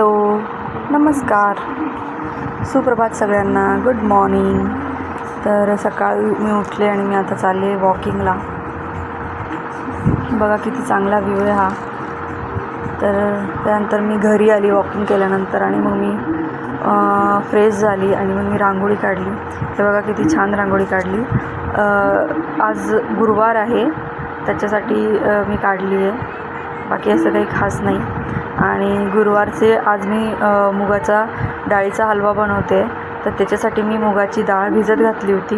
Hello नमस्कार. सुप्रभात सगळ्यांना. गुड मॉर्निंग तर सकाळी मी उठले आणि मी आता चालले वॉकिंगला बघा किती चांगला व्ह्यू आहे हा. तर त्यानंतर मी घरी आली वॉकिंग केल्यानंतर आणि मग मी फ्रेश झाली आणि मग मी रांगोळी काढली. तर बघा किती छान रांगोळी काढली. आज गुरुवार आहे. त्याच्यासाठी मी काढली आहे. बाकी असं काही खास नाही. आणि गुरुवारचे आज मी मुगाचा डाळीचा हलवा बनवते. तर त्याच्यासाठी मी मुगाची डाळ भिजत घातली होती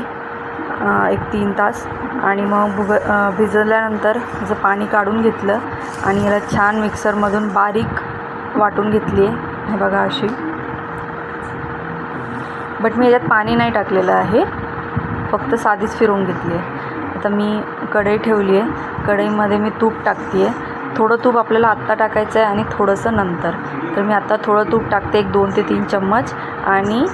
एक तीन तास. आणि मग भुग भिजल्यानंतर भिजवल्यानंतर त्याचं पाणी काढून घेतलं आणि याला छान मिक्सरमधून बारीक वाटून घेतली आहे. हे बघा अशी. बट मी याच्यात पाणी नाही टाकलेलं आहे. फक्त साधीच फिरवून घेतली आहे. आता मी कढई ठेवली आहे. कढईमध्ये मी तूप टाकते आहे. थोडं तूप आपल्याला आत्ता टाकायचं आहे आणि थोडंसं नंतर. तर मी आत्ता थोडं तूप टाकते एक दोन ते तीन चम्मच आणि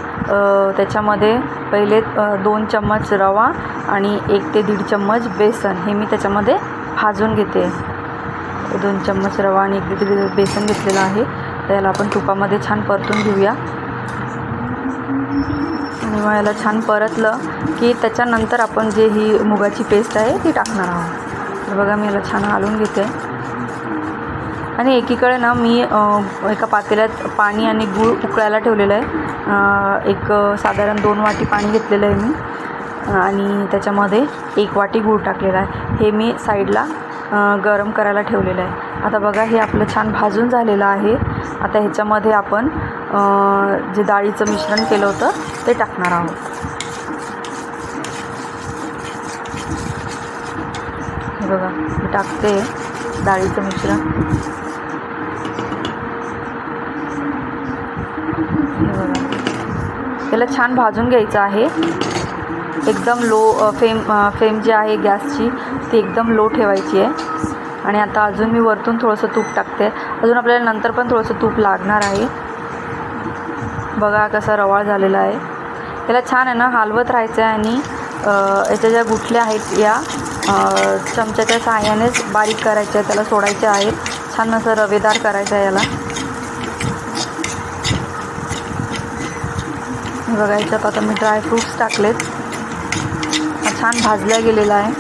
त्याच्यामध्ये पहिले दोन चम्मच रवा आणि एक ते दीड चम्मच बेसन. हे मी त्याच्यामध्ये भाजून घेते. दोन चम्मच रवा आणि एक दीड बेसन घेतलेलं आहे. तर याला आपण तुपामध्ये छान परतून घेऊया. आणि मग याला छान परतलं की त्याच्यानंतर आपण जे ही मुगाची पेस्ट आहे ती टाकणार आहोत. तर बघा मी याला छान हालून घेते. आणि एकीकडे ना मी एका पातेल्यात पाणी आणि गूळ उकळायला ठेवलेलं आहे. एक साधारण दोन वाटी पाणी घेतलेलं आहे मी. आणि त्याच्यामध्ये एक वाटी गूळ टाकलेला आहे. हे मी साईडला गरम करायला ठेवलेलं आहे. आता बघा हे आपलं छान भाजून झालेलं आहे. आता ह्याच्यामध्ये आपण जे डाळीचं मिश्रण केलं होतं ते टाकणार आहोत. हे बघा मी टाकते डाळीचं मिश्रण हे बघा त्याला छान भाजून घ्यायचं आहे. एकदम लो फेम फेम जी आहे गॅसची ती एकदम लो ठेवायची आहे. आणि आता अजून मी वरतून थोडंसं तूप टाकते. अजून आपल्याला नंतर पण थोडंसं तूप लागणार आहे. बघा कसा रवाळ झालेला आहे. त्याला छान आहे ना हलवत राहायचं आहे आणि याच्या ज्या गुठल्या आहेत या चमच्याच्या सहाय्यानेच बारीक करायच्या त्याला सोडायच्या आहेत. छान असं रवेदार करायचं आहे याला. बघा याच्यात आता मी ड्रायफ्रूट्स टाकलेत. हा छान भाजला गेलेला आहे.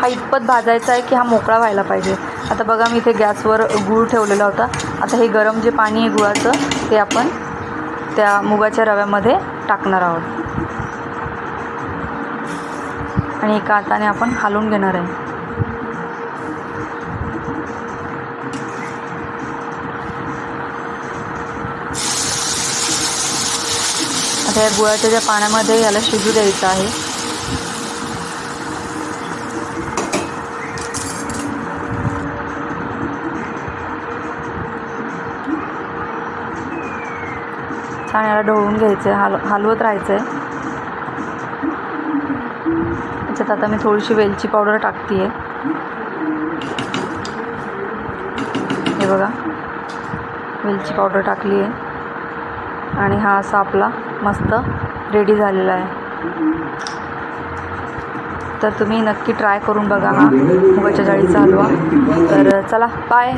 हा इतपत भाजायचा आहे की हा मोकळा व्हायला पाहिजे. आता बघा मी इथे गॅसवर गूळ ठेवलेला होता. आता हे गरम जे पाणी आहे गुळाचं ते आपण त्या मुगाच्या रव्यामध्ये टाकणार आहोत. आणि एका हाताने आपण हालून घेणार आहे. आता या गुळाच्या ज्या पाण्यामध्ये याला शिजू द्यायचं आहे. छान याला ढवळून घ्यायचं आहे हाल हलवत राहायचं आहे त्याच्यात आता मी थोडीशी वेलची पावडर टाकते आहे हे बघा. वेलची पावडर टाकली आहे आणि हा असा आपला मस्त रेडी झालेला आहे. तर तुम्ही नक्की ट्राय करून बघा हा. मुगाच्या डाळीचा हलवा. तर चला बाय